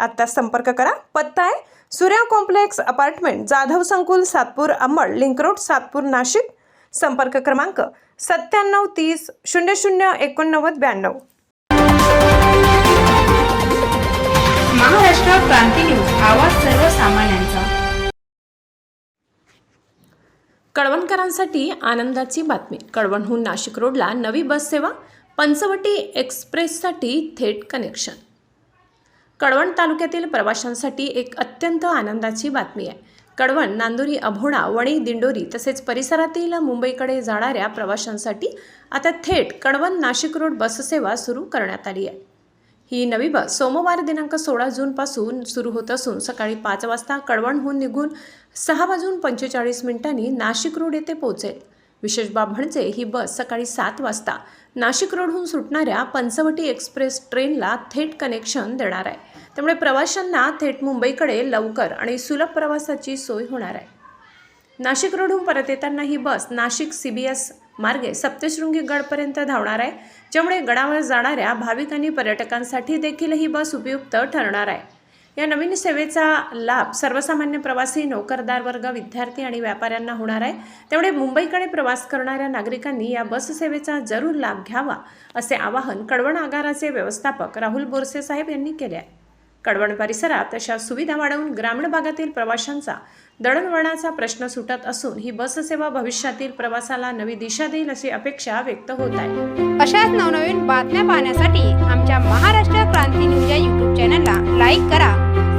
आत्ता संपर्क करा. पत्ता आहे सूर्या कॉम्प्लेक्स अपार्टमेंट जाधव संकुल सातपूर अंबड लिंक रोड सातपूर नाशिक. संपर्क क्रमांक सत्त्याण्णव तीस शून्य शून्य एकोणनव्वद ब्याण्णव. महाराष्ट्र क्रांती न्यूज आवाज सर्वसामान्यांचा. कळवणकरांसाठी आनंदाची बातमी. कळवणहून नाशिक रोडला नवी बस सेवा पंचवटी एक्सप्रेससाठी थेट कनेक्शन. कळवण तालुक्यातील प्रवाशांसाठी एक अत्यंत आनंदाची बातमी आहे. कळवण नांदुरी अभोणा वणी दिंडोरी तसेच परिसरातील मुंबईकडे जाणाऱ्या प्रवाशांसाठी आता थेट कळवण नाशिक रोड बससेवा सुरू करण्यात आली आहे. ही नवी बस सोमवार दिनांक सोळा जूनपासून सुरू होत असून सकाळी पाच वाजता कळवणहून निघून सहा वाजून पंचेचाळीस मिनिटांनी नाशिक रोड येथे पोहोचेल. विशेष बाब म्हणजे ही बस सकाळी सात वाजता नाशिक रोडहून सुटणाऱ्या पंचवटी एक्सप्रेस ट्रेनला थेट कनेक्शन देणार आहे. त्यामुळे प्रवाशांना थेट मुंबईकडे लवकर आणि सुलभ प्रवासाची सोय होणार आहे. नाशिक रोडहून परत येताना ही bus Nashik C B S मार्गे सप्तशृंगी गडपर्यंत धावणार आहे ज्यामुळे गडावर जाणाऱ्या भाविक आणि पर्यटकांसाठी देखील ही बस उपयुक्त ठरणार आहे. या नवीन सेवेचा लाभ सर्वसामान्य प्रवासी नोकरदार वर्ग विद्यार्थी आणि व्यापाऱ्यांना होणार आहे. त्यामुळे मुंबईकडे प्रवास करणाऱ्या नागरिकांनी या बस सेवेचा जरूर लाभ घ्यावा असे आवाहन कडवण आगाराचे व्यवस्थापक राहुल बोरसे साहेब यांनी केले आहे. कडवण परिसरात अशा सुविधा वाढवून ग्रामीण भागातील प्रवाशांचा दळणवळणाचा प्रश्न सुटत असून ही बस सेवा भविष्यातील प्रवासाला नवी दिशा देईल अशी अपेक्षा व्यक्त होत आहे. अशाच नवनवीन बातम्या पाहण्यासाठी आमच्या महाराष्ट्र क्रांती न्यूज या युट्यूब चॅनलला लाईक करा.